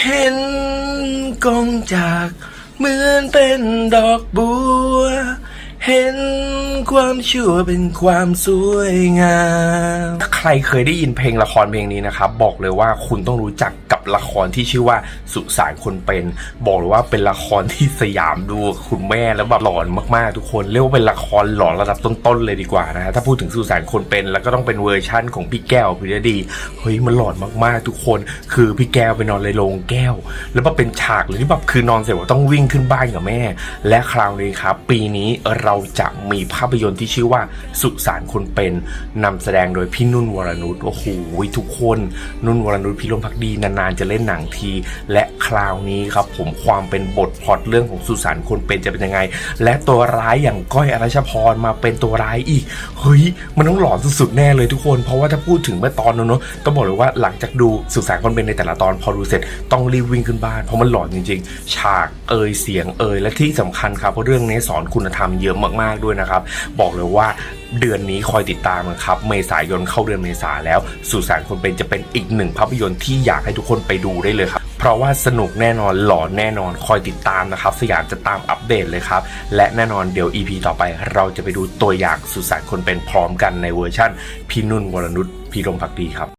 เห็นกองจากเหมือนเป็นดอกบัว เห็นความชั่วเป็นความสวยงามใครเคยได้ยินเพลงละครเพลงนี้นะครับ บอกเลยว่าคุณต้องรู้จักกับละครที่ชื่อว่าสุสานคนเป็น บอกเลยว่าเป็นละครที่สยามดูคุณแม่แล้วแบบหลอนมากๆ ทุกคนเรียกว่าเป็นละครหลอนระดับต้นๆเลยดีกว่านะฮะถ้าพูดถึงสุสานคนเป็น แล้วก็ต้องเป็นเวอร์ชั่นของพี่แก้วพิรดีเฮ้ยมันหลอนมากๆ ทุกคน คือพี่แก้วไปนอนในโรงแก้ว แล้วแบบเป็นฉากเลยที่แบบคือนอนเสร็จว่าต้องวิ่งขึ้นบ้านกับแม่ และคราวนี้ครับปีนี้เราราจะมีภาพยนตร์ที่ชื่อว่าสุสานคนเป็นนำแสดงโดยพี่นุ่นวรนุชโอ้โหทุกคนนุ่นวรนุชพิรมพักดีนานๆจะเล่นหนังที และคราวนี้ครับผมความเป็นบทพล็อตเรื่องของสุสานคนเป็นจะเป็นยังไง และตัวร้ายอย่างก้อยอรัชพรมาเป็นตัวร้ายอีกเฮ้ยมันต้องหลอนสุดๆแน่เลยทุกคน เพราะว่าถ้าพูดถึงเมื่อตอนนั้นเนอะต้องบอกเลยว่าหลังจากดูสุสานคนเป็นในแต่ละตอนพอดูเสร็จต้องรีบวิ่งขึ้นบ้านเพราะมันหลอนจริงๆ ฉากเอ่ยเสียงเอ่ยและที่สำคัญครับเพราะเรื่องนี้สอนคุณธรรมเยอะมากๆด้วยนะครับ บอกเลยว่าเดือนนี้คอยติดตามนะครับ เมษายนเข้าเดือนเมษาแล้ว สุสานคนเป็นจะเป็นอีกหนึ่งภาพยนตร์ที่อยากให้ทุกคนไปดูได้เลยครับ เพราะว่าสนุกแน่นอนหลอนแน่นอนคอยติดตามนะครับ สยามจะตามอัปเดตเลยครับ และแน่นอนเดี๋ยว EP ต่อไป เราจะไปดูตัวอย่างสุสานคนเป็นพร้อมกันในเวอร์ชั่นพี่นุ่นวรนุชพี่รมพักดีครับ